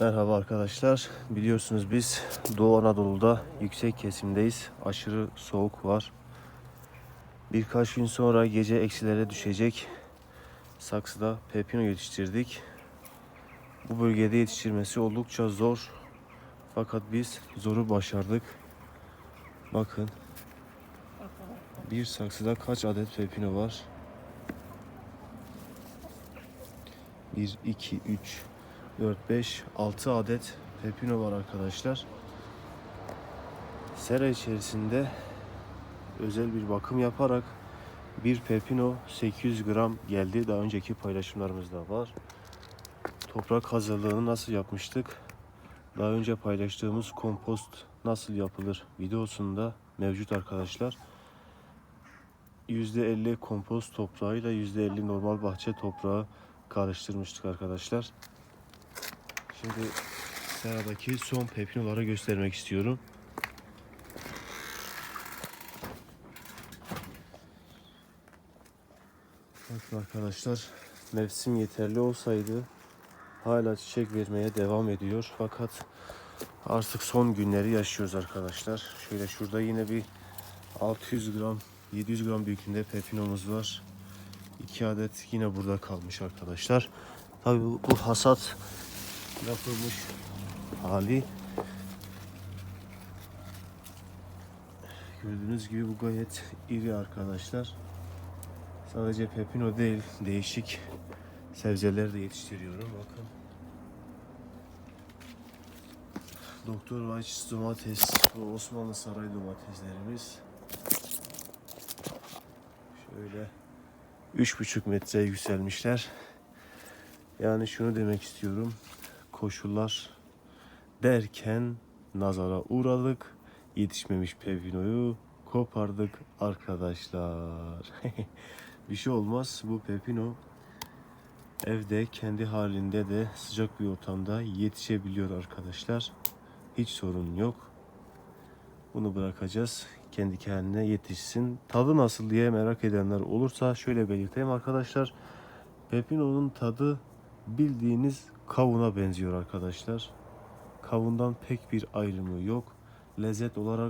Merhaba arkadaşlar. Biliyorsunuz biz Doğu Anadolu'da yüksek kesimdeyiz. Aşırı soğuk var. Birkaç gün sonra gece eksilere düşecek. Saksıda pepino yetiştirdik. Bu bölgede yetiştirmesi oldukça zor. Fakat biz zoru başardık. Bakın. Bir saksıda kaç adet pepino var? 1, 2, 3, 4, 5, 6 adet pepino var arkadaşlar. Sera içerisinde özel bir bakım yaparak bir pepino 800 gram geldi. Daha önceki paylaşımlarımızda var. Toprak hazırlığını nasıl yapmıştık? Daha önce paylaştığımız kompost nasıl yapılır videosunda mevcut arkadaşlar. %50 kompost toprağıyla %50 normal bahçe toprağı karıştırmıştık arkadaşlar. Şimdi seradaki son pepinoları göstermek istiyorum. Bakın arkadaşlar mevsim yeterli olsaydı hala çiçek vermeye devam ediyor. Fakat artık son günleri yaşıyoruz arkadaşlar. Şöyle şurada yine bir 600 gram 700 gram büyüklüğünde pepinomuz var. 2 adet yine burada kalmış arkadaşlar. Tabii bu, bu hasat yapılmış hali. Gördüğünüz gibi bu gayet iri arkadaşlar. Sadece pepino değil, değişik sebzeler de yetiştiriyorum. Bakın. Doktor Weiss domates, bu Osmanlı Saray domateslerimiz. Şöyle 3,5 metre yükselmişler. Yani şunu demek istiyorum. Koşullar derken nazara uğradık. Yetişmemiş pepinoyu kopardık arkadaşlar. bir şey olmaz. Bu pepino evde kendi halinde de sıcak bir ortamda yetişebiliyor arkadaşlar. Hiç sorun yok. Bunu bırakacağız. Kendi kendine yetişsin. Tadı nasıl diye merak edenler olursa şöyle belirteyim arkadaşlar. Pepino'nun tadı bildiğiniz kavuna benziyor arkadaşlar. Kavundan pek bir ayrımı yok. Lezzet olarak